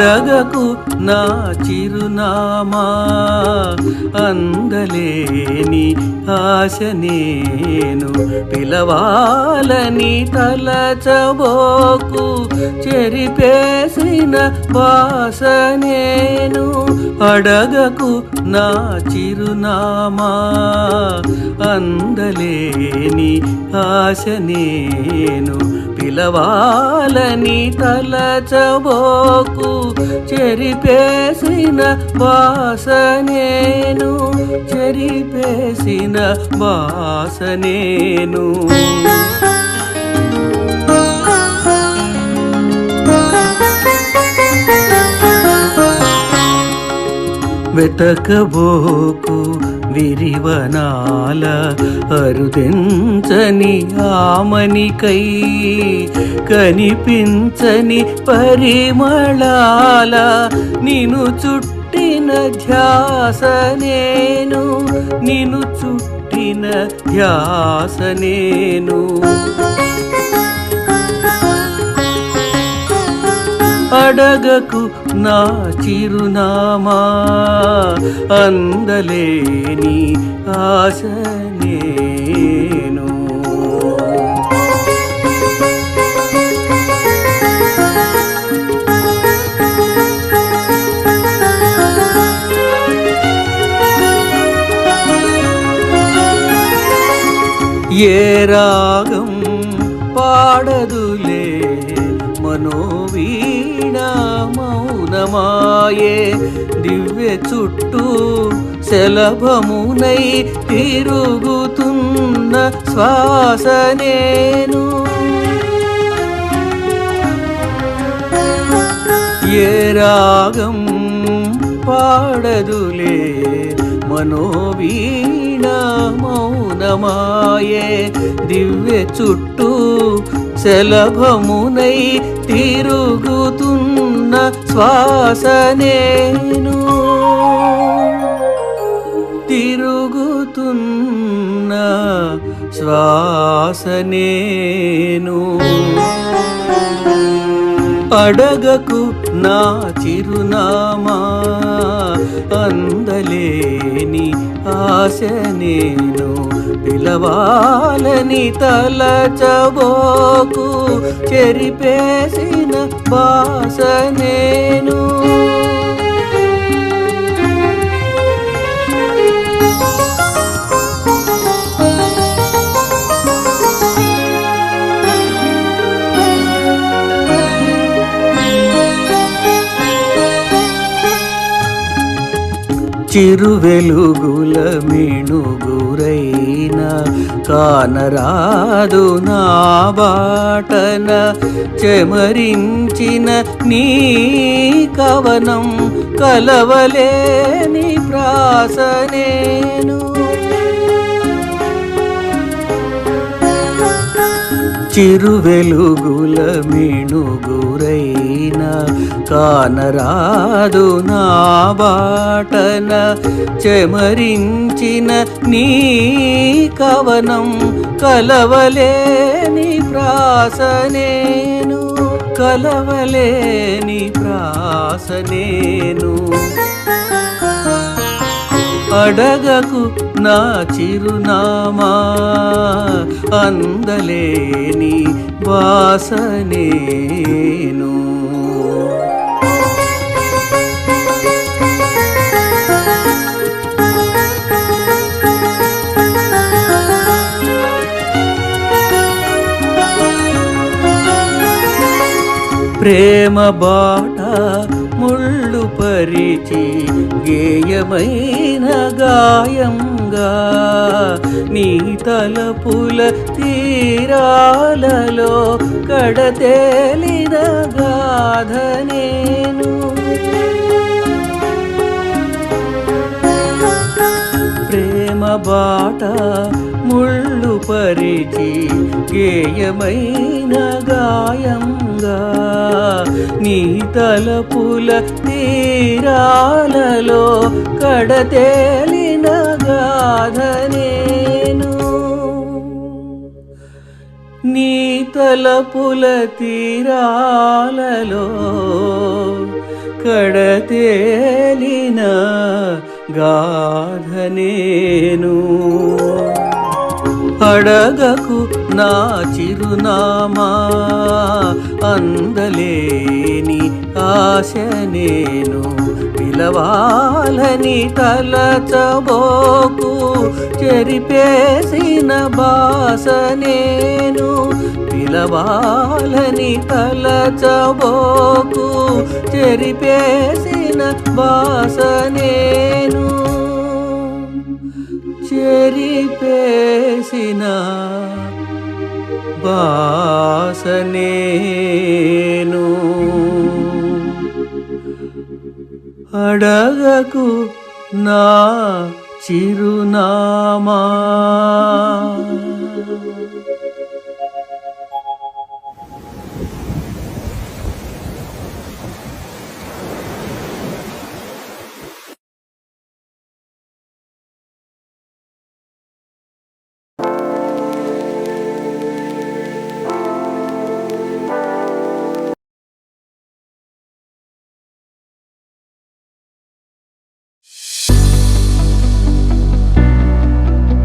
అడగకు నా చిరునామా. అందలేని ఆశ నేను పిలవాలని తలచబోకు. చెరిపేసిన భాష నేను అడగకు నా చిరునామా. అందలేని ఆశ నేను పిలవాలని తలచబోకు చెరిపేసిన భాష నేను చెరిపేసిన భాష నేను వెతకబోకు విరివనాల అరుదెంచని ఆమనికై కనిపించని పరిమళాల నిను చుట్టిన ధ్యాస నేను నిను చుట్టిన ధ్యాస నేను. అడగకు నా చిరునామా అందలేని ఆశ నేను. ఏ రాగం పాడదులే మనోవీణ మౌనమాయే. దివ్య చుట్టూ శలభమునై తిరుగుతున్న శ్వాస నేను. ఏ రాగం పాడదులే మనోవీణ మౌనమాయే. దివ్య చుట్టూ శలభమునై తిరుగుతున్న శ్వాస నేను. తిరుగుతున్న శ్వాస నేను. అడగకు నా చిరునామా అందలే ఆశ నేను పిలవాలని తలచబోకు చెరిపేసిన భాష నేను. చిరువెలుగుల మిణుగురైన కానరాదు నా బాటన చెమరించిన నీ కవనం కలవలేని ప్రాస నేను చిరు వెలుగుల మిణుగురైన కానరాదు నా బాటన చెమరించిన నీ కవనం కలవలేని ప్రాసనేను కలవలేని ప్రాసనేను నేను. అడగకు నా చిరునామా అందలేని వాసనేను ప్రేమ బాట ముళ్ళు పరిచి గేయమైన గాయంగా నీ తలపుల తీరాలలో కడతేలిన గాధ నేను. బాట ముళ్ళు పరిచి గేయమైన గాయంగా నీ తలపుల తీరాలలో కడతేలిన గాధనేను నీ తలపుల తీరాలలో కడతేలిన గాథ నేను. అడగకు నా చిరునామా అందలేని ఆశ నేను. పిలవాలని తలచబోకు చెరిపేసిన బాస నేను పిలవాలని తలచబోకు చెరిపేసిన బాస నేను చెరిపేసిన బాస నేను అడగకు నా చిరునామా.